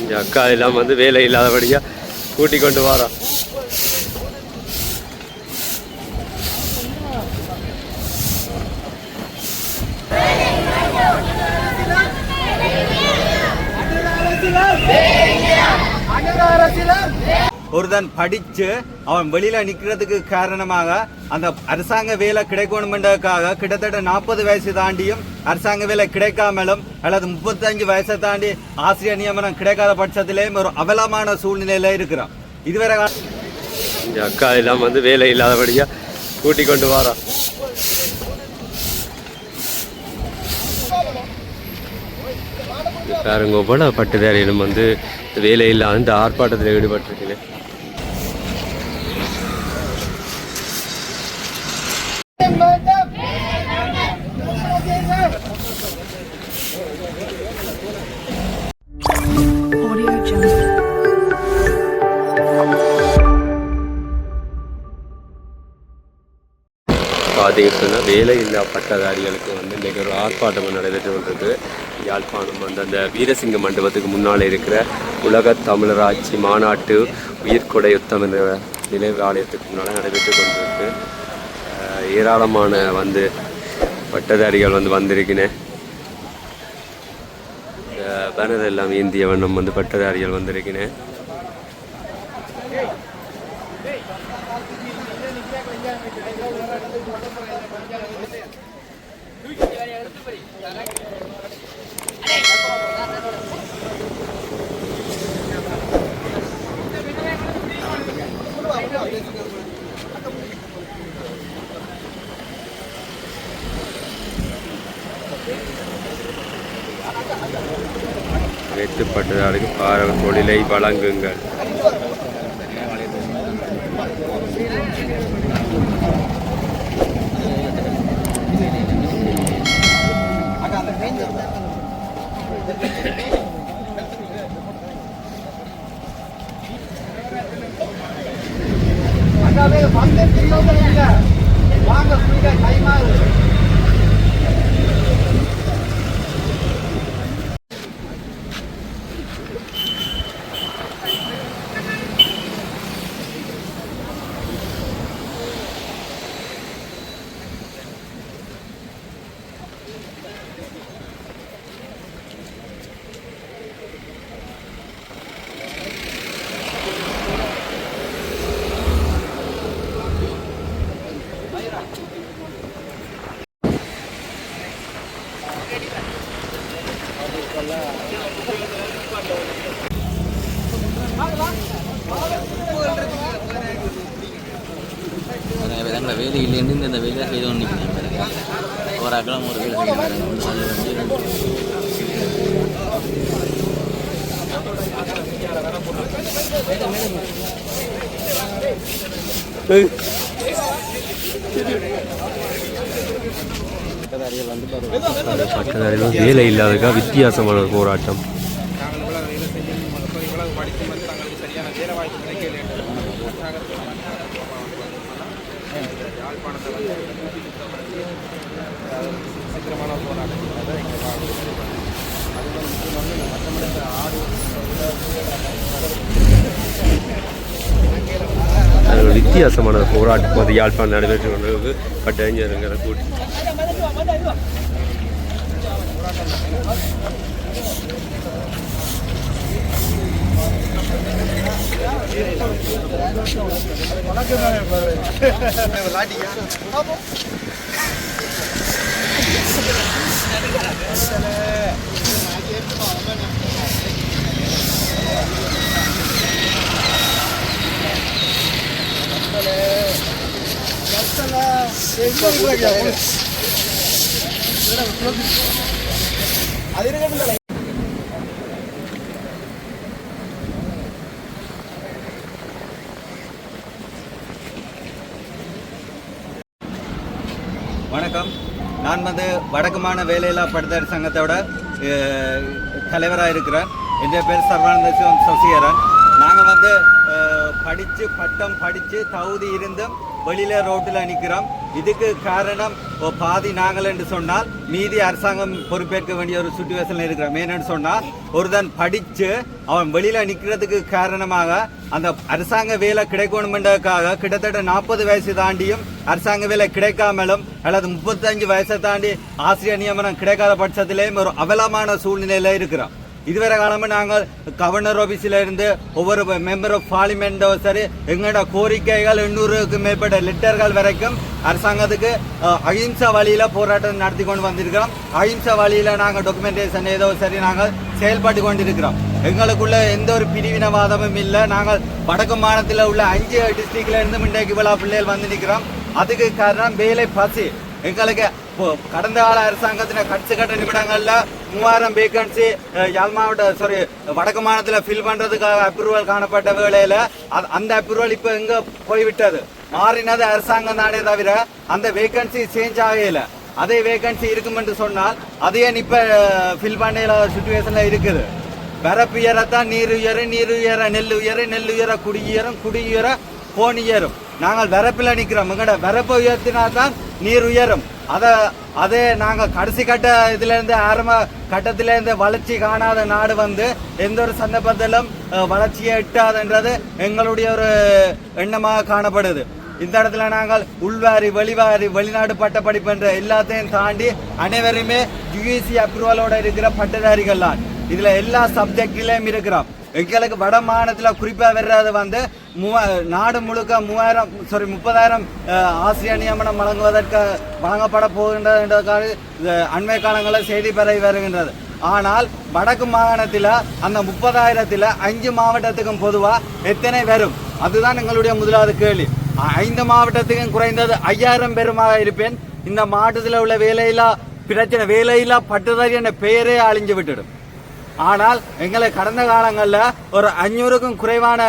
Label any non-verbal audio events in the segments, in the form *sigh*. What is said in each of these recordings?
இந்த அக்கா எல்லாம் வந்து வேலை இல்லாதபடியா கூட்டி கொண்டு வரோம் ஒருதன் படிச்சு அவன் வெளியில நிக்கிறதுக்கு காரணமாக அந்த அரசாங்க வேலை கிடைக்கணுமென்றதுக்காக கிட்டத்தட்ட நாற்பது வயசு தாண்டியும் அரசாங்க வேலை கிடைக்காமலும் அல்லது முப்பத்தஞ்சு வயசை தாண்டி ஆசிரியர் நியமனம் கிடைக்காத பட்சத்திலேயும் ஒரு அவலமான சூழ்நிலையில இருக்கிறான். இதுவரை இந்த அக்கா எல்லாம் வந்து வேலை இல்லாதபடியா கூட்டி கொண்டு வரோம் பாருங்க போல பட்டுதாரியிலும் வந்து வேலை இல்லாத இந்த ஆர்ப்பாட்டத்தில் ஈடுபட்டிருக்கிறேன். பட்டதாரிகளுக்கு வந்து இன்றைக்கி ஒரு ஆர்ப்பாட்டம் நடைபெற்று கொண்டிருக்கு. யாழ்ப்பாணம் வந்து அந்த வீரசிங்க மண்டபத்துக்கு முன்னால் இருக்கிற உலக தமிழராட்சி மாநாட்டு உயிர்கொடை யுத்தம் என்ற நினைவு ஆலயத்துக்கு முன்னால் நடைபெற்று கொண்டிருக்கு. ஏராளமான வந்து பட்டதாரிகள் வந்து வந்திருக்கினேன் பேனர் எல்லாம் இந்திய வண்ணம் வந்து பட்டதாரிகள் வந்திருக்கினேன் அனைத்து பட்டதாரிக்கு பாரவ தொழிலை வழங்குங்கள். எங்களை வேலை இல்லைன்னு இந்த வேலையை செய்து கொண்டு நிற்கிறேன் ஒரு அக்கலம் ஒரு வேலை பட்டதாரிகள் வேலை இல்லாதக்கா வித்தியாசமான போராட்டம். வித்தியாசமான போராட்டம் வந்து யாழ்ப்பாணம் நடைபெற்று கொண்டிருக்கு பட்டறிஞருங்கிற கூட்டி. வணக்கம் *laughs* வணக்கம். நான் வந்து வடக்குமான வேலையில்லா பட்டதாரி சங்கத்தோட தலைவராக இருக்கிறேன். என் பேர் சர்வானந்த சிவம் சசிகரன். நாங்கள் வந்து படித்து பட்டம் படித்து தகுதி இருந்தும் வெளியில் ரோட்டில் நிற்கிறோம் இதுக்கு காரணம் பாதி நாங்கள் என்று சொன்னால் மீதி அரசாங்கம் பொறுப்பேற்க வேண்டிய ஒரு சுச்சுவேஷன்ல இருக்கிறோம் ஏன்னு சொன்னால் ஒருதன் படிச்சு அவன் வெளியில நிக்கிறதுக்கு காரணமாக அந்த அரசாங்க வேலை கிடைக்கணுமென்றதுக்காக கிட்டத்தட்ட நாற்பது வயசு தாண்டியும் அரசாங்க வேலை கிடைக்காமலும் அல்லது முப்பத்தஞ்சு வயசை தாண்டி ஆசிரியர் நியமனம் கிடைக்காத பட்சத்திலேயும் ஒரு அவலமான சூழ்நிலையில இருக்கிறோம் இதுவரை காலமாக நாங்கள் கவர்னர் ஆஃபீஸில் இருந்து ஒவ்வொரு மெம்பர் ஆஃப் பார்லிமெண்டோ சரி எங்களோட கோரிக்கைகள் எண்ணூறுக்கு மேற்பட்ட லெட்டர்கள் வரைக்கும் அரசாங்கத்துக்கு அகிம்சா அஹிம்சா போராட்டம் நடத்தி கொண்டு வந்திருக்கிறோம். அஹிம்சா வழியில் நாங்கள் டாக்குமெண்டேஷன் ஏதோ சரி நாங்கள் செயல்பட்டு கொண்டிருக்கிறோம். எங்களுக்குள்ள எந்த ஒரு பிரிவினவாதமும் இல்லை. நாங்கள் வடக்கு மாநிலத்தில் உள்ள அஞ்சு டிஸ்ட்ரிக்ட்ல இருந்து இன்றைக்கு விழா பிள்ளைகள் வந்து நிற்கிறோம். அதுக்கு காரணம் வேலை பசி. எங்களுக்கு கடந்த கால அரசாங்கத்தின கட்சி கட்ட நிமிடங்கள்ல மூவாயிரம் வேகன்சி யாழ் மாவட்ட சாரி வடக்கு மாநிலத்தில் ஃபில் பண்றதுக்காக அப்ரூவல் காணப்பட்ட வேளையில அந்த அப்ரூவல் இப்போ எங்க போய்விட்டது? மாறினது அரசாங்கம் தானே தவிர அந்த வேகன்சி சேஞ்ச் ஆகல. அதே வேகன்சி இருக்கும் என்று சொன்னால் அதையே இப்ப ஃபில் பண்ணல சுச்சுவேஷன்ல இருக்குது? வரப்பு உயரத்தான் நீர் உயர நீர் உயர நெல் உயர நெல் உயர குடி உயரம் குடி உயர போன் உயரும் நாங்கள் வரப்பில் நிற்கிறோம் எங்கட வரப்பை உயர்த்தினா தான் நீர் உயரும். அதை அதே நாங்கள் கடைசி கட்ட இதுலேருந்து ஆரம்ப கட்டத்திலேருந்து வளர்ச்சி காணாத நாடு வந்து எந்த ஒரு சந்தர்ப்பத்திலும் வளர்ச்சியை எட்டாதுன்றது எங்களுடைய ஒரு எண்ணமாக காணப்படுது. இந்த இடத்துல நாங்கள் உள்வாரி வெளிவாரி வெளிநாடு பட்ட படிப்புன்ற எல்லாத்தையும் தாண்டி அனைவருமே யுஎஸ்சி அப்ரூவலோட இருக்கிற பட்டதாரிகள் தான். இதுல எல்லா சப்ஜெக்ட்லயும் இருக்கிறோம். எங்களுக்கு வட மாநிலத்தில் குறிப்பாக வர்றது வந்து மூவா நாடு முழுக்க மூவாயிரம் சாரி முப்பதாயிரம் ஆசிரியர் நியமனம் வழங்குவதற்கு வழங்கப்பட போகின்றதுன்றதுக்காக இது அண்மை காலங்களில் செய்தி பரவி வருகின்றது. ஆனால் வடக்கு மாகாணத்தில் அந்த முப்பதாயிரத்தில் அஞ்சு மாவட்டத்துக்கும் பொதுவாக எத்தனை வரும்? அதுதான் எங்களுடைய முதலாவது கேள்வி. ஐந்து மாவட்டத்துக்கும் குறைந்தது ஐயாயிரம் பேருமாக இருப்பேன். இந்த மாவட்டத்தில் உள்ள வேலையில்லா பிரச்சனை வேலையில்லா பட்டுதாரி என்ற பெயரே அழிஞ்சு விட்டுடும். ஆனால் எங்களை கடந்த காலங்களில் ஒரு அஞ்சூறுக்கும் குறைவான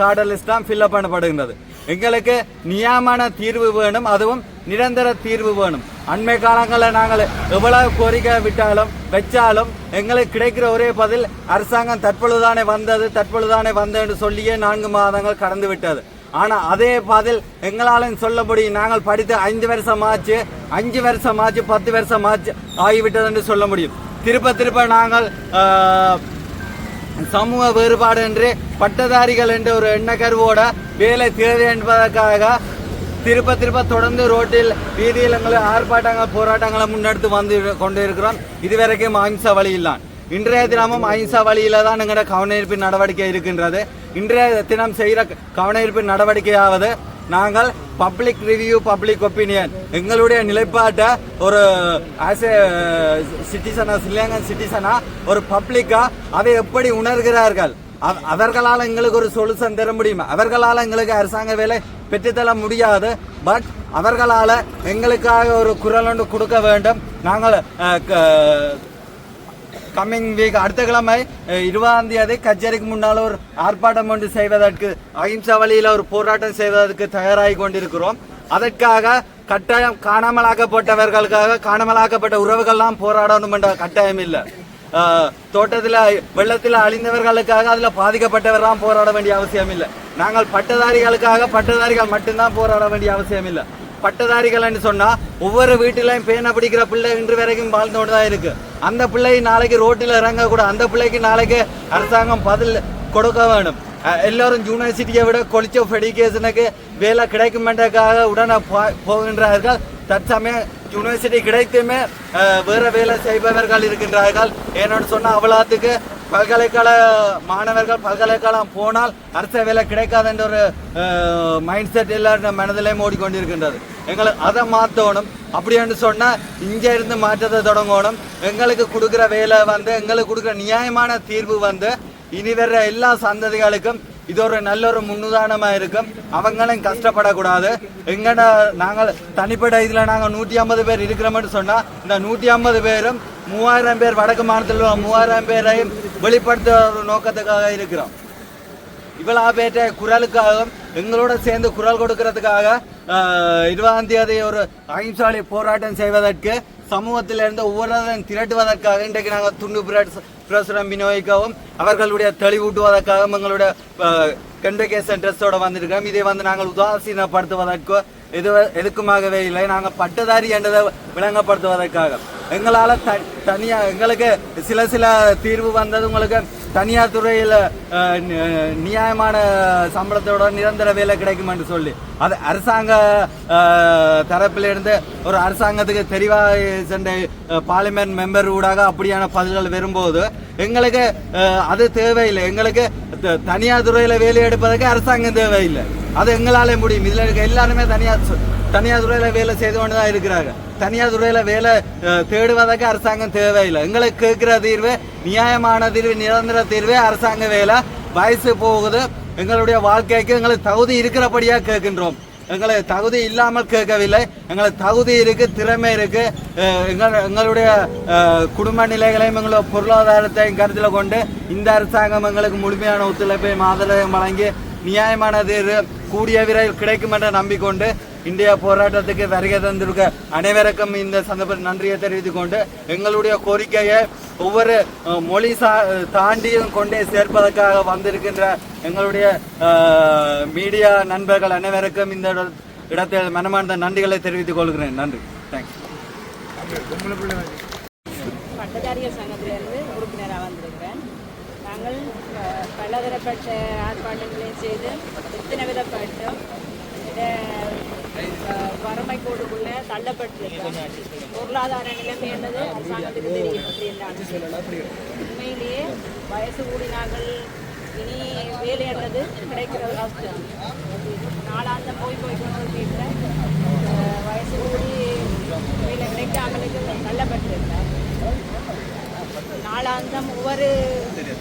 கார்டர் லிஸ்ட் தான் ஃபில்அப் பண்ணப்படுகின்றது. எங்களுக்கு நியமன தீர்வு வேணும் அதுவும் நிரந்தர தீர்வு வேணும். அண்மை காலங்களில் நாங்கள் எவ்வளவு கோரிக்கை விட்டாலும் வச்சாலும் எங்களுக்கு கிடைக்கிற ஒரே பதில் அரசாங்கம் தற்பொழுதுதானே வந்தது தற்பொழுதுதானே வந்ததுன்னு சொல்லியே நான்கு மாதங்கள் கடந்து விட்டது. ஆனால் அதே பதில் எங்களாலும் சொல்ல முடியும் நாங்கள் படித்து ஐந்து வருஷம் ஆச்சு அஞ்சு வருஷம் ஆச்சு பத்து வருஷம் ஆச்சு ஆகிவிட்டது என்று சொல்ல முடியும். திருப்ப திருப்ப நாங்கள் சமூக வேறுபாடு என்று பட்டதாரிகள் என்ற ஒரு எண்ணக்கருவோட வேலை தேவை என்பதற்காக திருப்ப திருப்ப தொடர்ந்து ரோட்டில் வீதியில் எங்களை ஆர்ப்பாட்டங்கள் போராட்டங்களை முன்னெடுத்து வந்து கொண்டு இருக்கிறோம் இதுவரைக்கும் அஹிம்சா வழியில்தான். இன்றைய தினமும் அஹிம்சா வழியில தான் எங்களோட கவனஈர்ப்பு நடவடிக்கை இருக்கின்றது. இன்றைய தினம் செய்கிற கவனஈர்ப்பு நடவடிக்கையாவது நாங்கள் பப்ளிக் ரிவ்யூ பப்ளிக் ஒப்பீனியன் எங்களுடைய நிலைப்பாட்டை ஒரு ஆஸ் ஏ சிட்டிசனா ஸ்ரீலங்கன் சிட்டிசனா ஒரு பப்ளிக்கா அதை எப்படி உணர்கிறார்கள்? அவர்களால் எங்களுக்கு ஒரு சொல்யூஷன் தர முடியுமா? அவர்களால் எங்களுக்கு அரசாங்க வேலை பெற்றுத்தர முடியாது. பட் அவர்களால் எங்களுக்காக ஒரு குரல் ஒன்று கொடுக்க வேண்டும். நாங்கள் uh, க- கம்மிங் வீக் அடுத்த கிழமை இருபதாம் தேதி கச்சேரிக்கு முன்னால் ஒரு ஆர்ப்பாட்டம் ஒன்று செய்வதற்கு அகிம்சா வழியில் ஒரு போராட்டம் செய்வதற்கு தயாராகி கொண்டிருக்கிறோம். அதற்காக கட்டாயம் காணாமலாக்கப்பட்டவர்களுக்காக காணாமலாக்கப்பட்ட உறவுகள்லாம் போராடணும் என்ற கட்டாயம் இல்லை. தோட்டத்தில் வெள்ளத்தில் அழிந்தவர்களுக்காக அதில் பாதிக்கப்பட்டவர்லாம் போராட வேண்டிய அவசியம் இல்லை. நாங்கள் பட்டதாரிகளுக்காக பட்டதாரிகள் மட்டும்தான் போராட வேண்டிய அவசியம் இல்லை. பட்டதாரிகள்னு சொன்னால் ஒவ்வொரு வீட்டிலையும் பேனை பிடிக்கிற பிள்ளை இன்று வரைக்கும் வாழ்ந்தோடு தான் இருக்குது அந்த பிள்ளை நாளைக்கு ரோட்டில் இறங்க கூட அந்த பிள்ளைக்கு நாளைக்கு அரசாங்கம் பதில் கொடுக்க வேணும். எல்லாரும் யூனிவர்சிட்டியை விட கொலிச் ஆஃப் வேலை கிடைக்குமென்றக்காக உடனே போகின்றார்கள். தற்சமயம் யூனிவர்சிட்டி கிடைத்துமே வேற வேலை செய்பவர்கள் இருக்கின்றார்கள். ஏன்னு சொன்னால் அவ்வளோத்துக்கு பல்கலைக்கழக மாணவர்கள் பல்கலைக்கழகம் போனால் அடுத்த வேலை கிடைக்காது என்ற ஒரு மைண்ட் செட் எல்லாரும் மனதிலையும் ஓடிக்கொண்டிருக்கின்றது. எங்களுக்கு அதை மாற்றணும் அப்படின்னு சொன்னால் இங்கே இருந்து மாற்றத்தை தொடங்கணும். எங்களுக்கு கொடுக்குற வேலை வந்து எங்களுக்கு கொடுக்குற நியாயமான தீர்வு வந்து இனி வர்ற எல்லா சந்ததிகளுக்கும் இது ஒரு நல்ல ஒரு முன்னுதாரணமாக இருக்கும். அவங்களும் கஷ்டப்படக்கூடாது. எங்கட நாங்கள் தனிப்பட்ட இதில் நாங்கள் நூற்றி ஐம்பது பேர் இருக்கிறோம்னு சொன்னால் இந்த நூற்றி ஐம்பது பேரும் மூவாயிரம் பேர் வடக்கு மாநிலத்தில் உள்ள மூவாயிரம் பேரையும் வெளிப்படுத்த ஒரு நோக்கத்துக்காக இருக்கிறோம். இவ்வளோ பேற்ற குரலுக்காக எங்களோட சேர்ந்து குரல் கொடுக்கறதுக்காக இருபதாம் தேதி ஒரு அகிம்சாலை போராட்டம் செய்வதற்கு சமூகத்தில் இருந்து ஒவ்வொருவரையும் திரட்டுவதற்காக இன்றைக்கு நாங்கள் துண்டு பிரஸ் பிரசுரம் விநியோகிக்கவும் அவர்களுடைய தெளிவூட்டுவதற்காகவும் எங்களுடைய கண்டகேசன் ட்ரெஸ்ஸோட வந்திருக்கிறோம். இதை வந்து நாங்கள் உதாசீனப்படுத்துவதற்கோ எது எதுக்குமாகவே இல்லை நாங்கள் பட்டதாரி என்றதை விளங்கப்படுத்துவதற்காக. எங்களால் த தனியாக எங்களுக்கு சில சில தீர்வு வந்தது உங்களுக்கு தனியார் துறையில் நியாயமான சம்பளத்தோட நிரந்தர வேலை கிடைக்கும் என்று சொல்லி. அது அரசாங்க தரப்பிலிருந்து ஒரு அரசாங்கத்துக்கு தெரிவாக சென்ற பார்லிமெண்ட் மெம்பர் ஊடாக அப்படியான பதில்கள் வரும்போது எங்களுக்கு அது தேவையில்லை. எங்களுக்கு த- தனியார் துறையில் வேலை எடுப்பதற்கு அரசாங்கம் தேவையில்லை. அது எங்களாலே முடியும். இதில் இருக்க எல்லாருமே தனியார் தனியார் துறையில் வேலை செய்து கொண்டு தான் இருக்கிறாங்க. தனியார் துறையில் வேலை தேடுவதற்கு அரசாங்கம் தேவையில்லை. எங்களுக்கு கேட்கிற தீர்வு நியாயமான தீர்வு நிரந்தர தீர்வு அரசாங்க வேலை. வயசு போகுது. எங்களுடைய வாழ்க்கைக்கு எங்களுக்கு தகுதி இருக்கிறபடியாக கேட்கின்றோம். எங்களை தகுதி இல்லாமல் கேட்கவில்லை. எங்களுக்கு தகுதி இருக்கு திறமை இருக்கு. எங்கள் எங்களுடைய குடும்ப நிலைகளையும் எங்களுடைய பொருளாதாரத்தையும் கருத்தில் கொண்டு இந்த அரசாங்கம் எங்களுக்கு முழுமையான ஒத்துழைப்பையும் ஆதரவையும் வழங்கி நியாயமான தீர்வு கூடிய விரைவில் கிடைக்கும் என்ற நம்பிக்கொண்டு இந்திய போராட்டத்துக்கு வருகை தந்திருக்க அனைவருக்கும் இந்த சந்தர்ப்பத்தில் நன்றியை தெரிவித்துக் கொண்டு எங்களுடைய கோரிக்கையை ஒவ்வொரு மொழி சா தாண்டியும் கொண்டே சேர்ப்பதற்காக வந்திருக்கின்ற எங்களுடைய மீடியா நண்பர்கள் அனைவருக்கும் இந்த இடத்தில் மனமார்ந்த நன்றிகளை தெரிவித்துக் கொள்கிறேன். நன்றி. தேங்க்ஸ் பட்டதாரிகள் சங்கத்திலிருந்து உறுப்பினராக வந்திருக்கிறேன். நாங்கள் பலதரப்பட்ட ஆர்ப்பாட்டங்களையும் செய்து எத்தனை விதப்பட்டோம் இதை வறுமை கோடுக்குள்ளே பொருளாதார நிலைமை என்னது அரசாங்கத்துக்கு தெரியும். அப்படின்றாங்க உண்மையிலேயே வயசு கூடினார்கள். இனி வேலை என்றது கிடைக்கிறது கஷ்டம் நாளாந்தம் போய் போய் கொண்டு கேட்குற வயசு கூடி வேலை கிடைக்காமலுக்கு தள்ளப்பட்டிருக்கிறார். நாளாந்தம் ஒவ்வொரு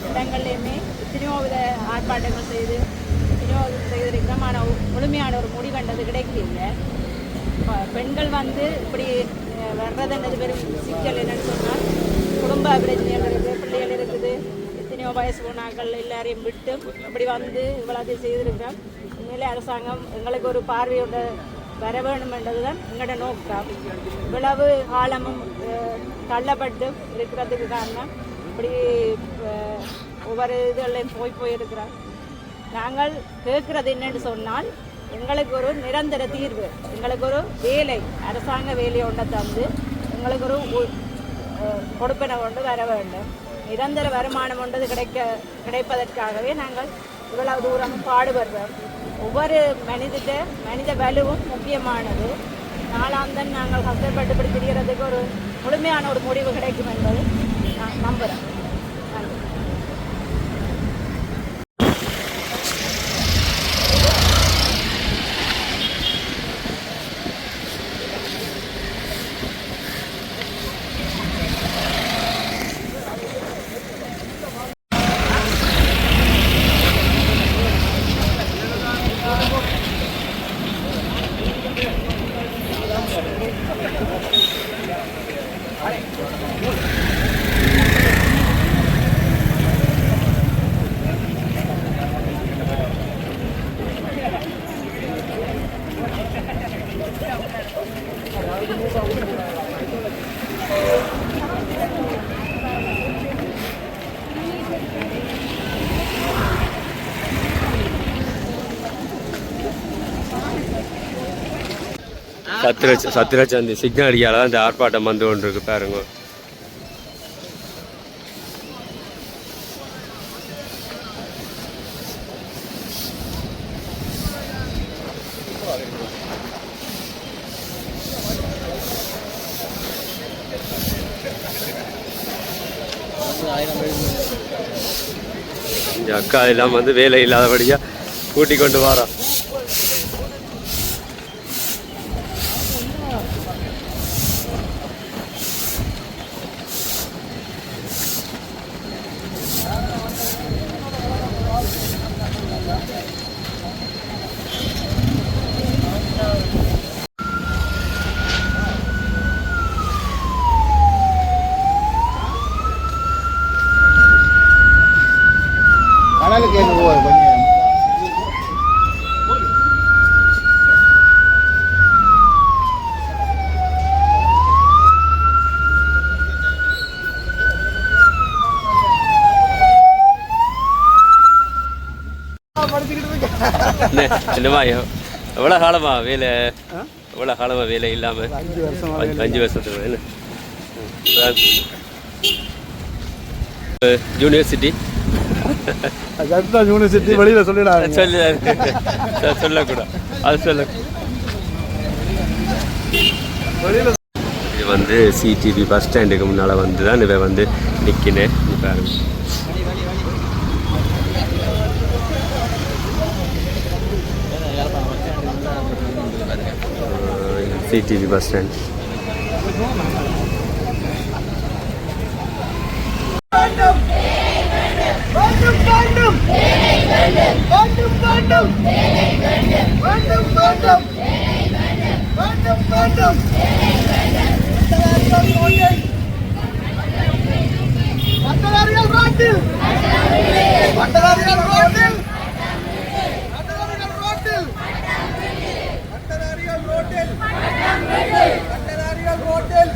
இடங்கள்லையுமே எத்தனையோ வித ஆர்ப்பாட்டங்கள் செய்து எத்தனையோ இது முழுமையான ஒரு முடிவென்றது கிடைக்கல பெண்கள் வந்து இப்படி வர்றது வர்றதுன்றது பெரும் சிக்கல் என்னன்னு சொன்னால் குடும்ப பிரச்சனைகள் இருக்குது பிள்ளைகள் இருக்குது எத்தனையோ வயசு போனாக்கள் எல்லாரையும் விட்டு இப்படி வந்து இவ்வளோத்தையும் செய்திருக்கிறோம். உண்மையிலே அரசாங்கம் எங்களுக்கு ஒரு பார்வையோட வர வேணும் என்பதுதான் எங்களோட நோக்கம். இவ்வளவு காலமும் தள்ளப்பட்டு இருக்கிறதுக்கு காரணம் இப்படி ஒவ்வொரு இதுகளையும் போய் போயிருக்கிறான் நாங்கள் கேட்கறது என்னன்னு சொன்னால் எங்களுக்கு ஒரு நிரந்தர தீர்வு எங்களுக்கு ஒரு வேலை அரசாங்க வேலையை ஒன்றை தந்து எங்களுக்கு ஒரு உ- கொண்டு வர வேண்டும். நிரந்தர வருமானம் ஒன்றது கிடைக்க கிடைப்பதற்காகவே நாங்கள் இவ்வளவு தூரம் பாடுபடுறோம். ஒவ்வொரு மனித மனித வலுவும் முக்கியமானது. நாளாந்தன் நாங்கள் கஷ்டப்பட்டு திரிகிறதுக்கு ஒரு முழுமையான ஒரு முடிவு கிடைக்கும் என்பது நான் நம்புகிறேன் நன்றி சத்திர சத்திரச்சந்தி சிக்னல் அடிக்கால தான் இந்த ஆர்ப்பாட்டம் வந்து கொண்டு இருக்கு பாருங்க. இந்த அக்கா எல்லாம் வந்து வேலை இல்லாதபடியா கூட்டி கொண்டு வரோம் என்னமா எவ்வளோ காலமா வேலை? எவ்வளோ காலமா வேலை இல்லாமல் அஞ்சு வருஷத்துக்கு என்ன யூனிவர்சிட்டி யூனிவர்சிட்டி வெளியில் சொல்லிடாது சொல்லி சொல்லக்கூடாது. அது சொல்ல இது வந்து சிடிபி பஸ் ஸ்டாண்டுக்கு முன்னால் வந்து தான் இவன் வந்து நிற்கினேன் பாருங்க টিভি বাস স্ট্যান্ড பட்டதாரிகள் ரோட்டில் பட்டதாரிகள் ரோட்டில் పట్టదారిలో హోటల్